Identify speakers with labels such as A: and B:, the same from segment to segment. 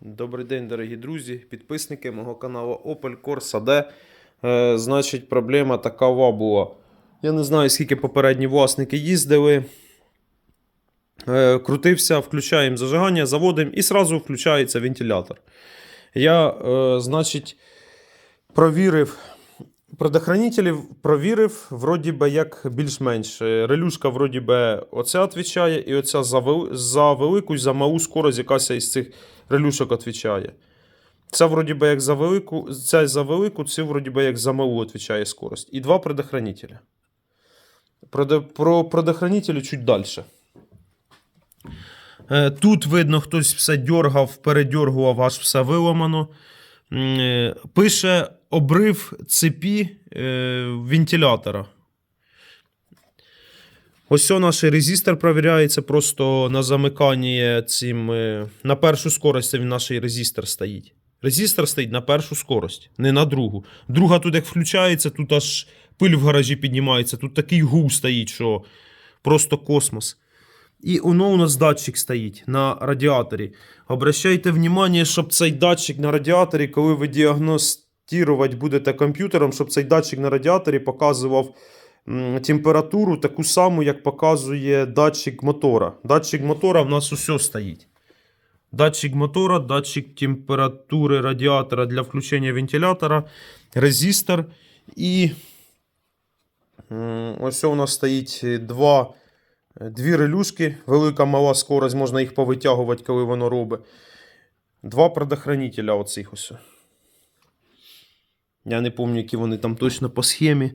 A: Добрий день, дорогі друзі, підписники мого каналу Opel Corsa D. Е, значить, проблема такова була. Я не знаю, скільки попередні власники їздили. Е, крутився, включаємо зажигання, заводимо і сразу включається вентилятор. Я, е, значить, провірив предохранителів, провірив, вроді би, як більш-менш. Е, Релюшка, вроді би, оця відповідає, і оця за, за велику і за малу скорость, якась із цих релюшок відповідає. Це вроді би як за велику, ця за велику, це вроді би як за малу відповідає скорость. І два предохранителя. Про, про предохранителі чуть далі. Е, Тут видно, хтось все дьоргав, передьоргував, аж все виламано. Е, Пише обрив цепі е, вентилятора. Ось наш резистор перевіряється просто на замиканні цим. е, На першу скорость він наш резистор стоїть. Резистор стоїть на першу скорость, не на другу. Друга тут як включається, тут аж пиль в гаражі піднімається, тут такий гул стоїть, що просто космос. І воно у нас датчик стоїть на радіаторі. Обращайте внимание, щоб цей датчик на радіаторі, коли ви діагностувати будете комп'ютером, щоб цей датчик на радіаторі показував температуру таку саму, як показує датчик мотора. Датчик мотора в нас усе стоїть. Датчик мотора, датчик температури радіатора для включення вентилятора, резистор і ось у нас стоїть два, дві релюшки, велика мала скорость, можна їх повитягувати, коли воно робить. Два предохранителя оцих ось. Я не пам'ятаю, які вони там точно по схемі.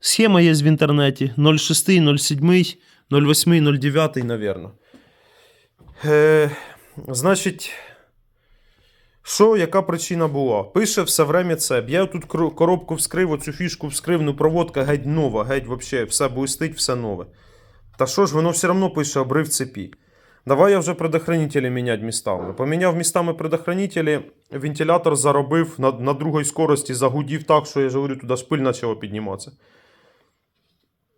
A: Схема є в інтернеті 06, 07, 08, 09, напевно. Е, значить, що, яка причина була? Пише все время це. Я тут коробку вскрив, оцю фішку вскрив, ну проводка геть нова, геть вообще, все блистить, все нове. Та що ж, воно все одно пише обрив цепі. Давай я вже предохранителі міняти містами. Поміняв містами предохранителі, вентилятор заробив на, на другій скорості, загудів так, що я ж говорю, туди шпиль почала підніматися.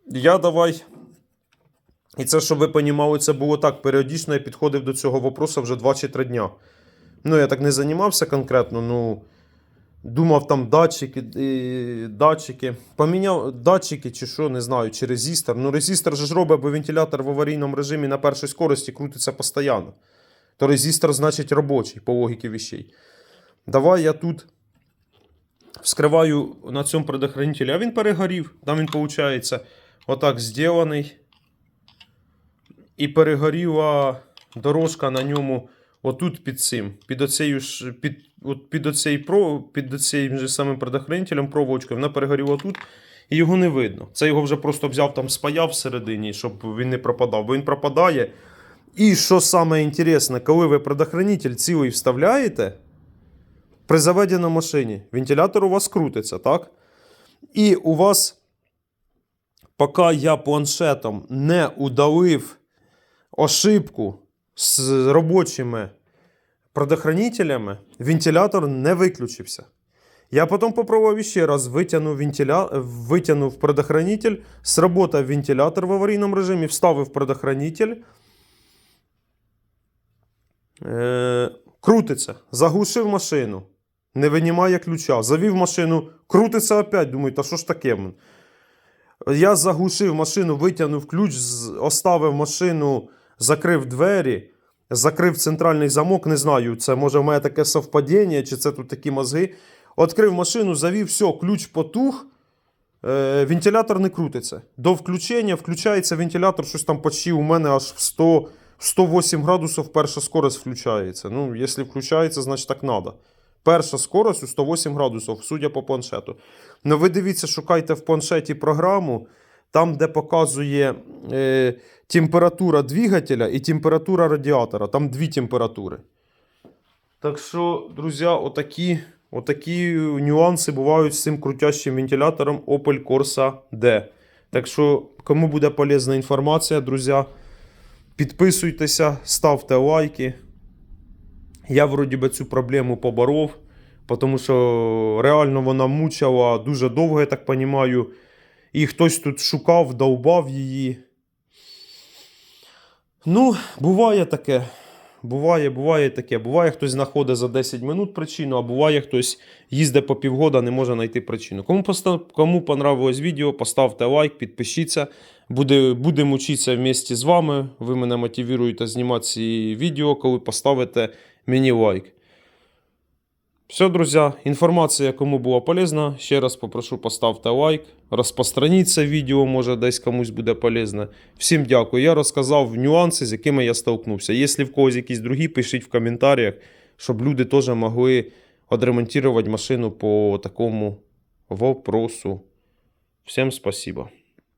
A: Я давай. І це, щоб ви розуміли, це було так. Періодично я підходив до цього вопросу вже 2 чи 3 дня. Ну, я так не займався конкретно, ну. Думав там датчики, датчики. Поміняв датчики чи що, не знаю, чи резистор. Ну, резистор же ж робить, бо вентилятор в аварійному режимі на першій скорості крутиться постійно. То резистор, значить, робочий, по логіки вещей. Давай я тут вскриваю на цьому предохранителі, а він перегорів. Там він, виходить, отак зділений. І перегоріла дорожка на ньому отут під цим, під оцею ж, під, от під оцей про, під оцею же самим предохранителем, проводочкою, вона перегоріла тут, і його не видно. Це його вже просто взяв там спаяв всередині, щоб він не пропадав, бо він пропадає. І що саме інтересне, коли ви предохранитель цілий вставляєте, при заведеній машині вентилятор у вас крутиться, так? І у вас, поки я планшетом не удалив ошибку з робочими предохранителями, вентилятор не виключився. Я потім попробував ще раз, витягнув, вентиля... витягнув предохранитель, сработав вентилятор в аварійному режимі, вставив предохранитель. Е... Крутиться, заглушив машину, не винімає ключа, завів машину, крутиться опять. Думаю, та що ж таке? Я заглушив машину, витягнув ключ, оставив машину, закрив двері, закрив центральний замок. Не знаю, це може в мене таке совпадіння, чи це тут такі мозги. Відкрив машину, завів, все, ключ потух. Е, вентилятор не крутиться. До включення включається вентилятор, щось там почти у мене аж в 100, 108 градусів перша скорость включається. Ну, якщо включається, значить так треба. Перша скорость у 108 градусів, судя по планшету. Ну, ви дивіться, шукайте в планшеті програму, там, де показує е, температура двигателя і температура радіатора. Там дві температури. Так що, друзі, отакі, отакі нюанси бувають з цим крутящим вентилятором Opel Corsa D. Так що, кому буде полезна інформація, друзі, підписуйтеся, ставте лайки. Я вроді би цю проблему поборов, тому що реально вона мучила дуже довго, я так розумію. І хтось тут шукав, довбав її. Ну, буває таке. буває, буває таке. Буває, хтось знаходить за 10 минут причину, а буває, хтось їздить по півгода, не може знайти причину. Кому, постав, кому понравилось відео, поставте лайк, підпишіться. Буде, будемо вчитися вместе з вами. Ви мене мотивуєте знімати ці відео, коли поставите мені лайк. Все, друзі, інформація, кому була полезна, ще раз попрошу поставте лайк, розпространіть це відео, може десь комусь буде полезне. Всім дякую. Я розказав нюанси, з якими я столкнувся. Якщо в когось якісь другі, пишіть в коментарях, щоб люди теж могли відремонтувати машину по такому вопросу. Всім спасибо.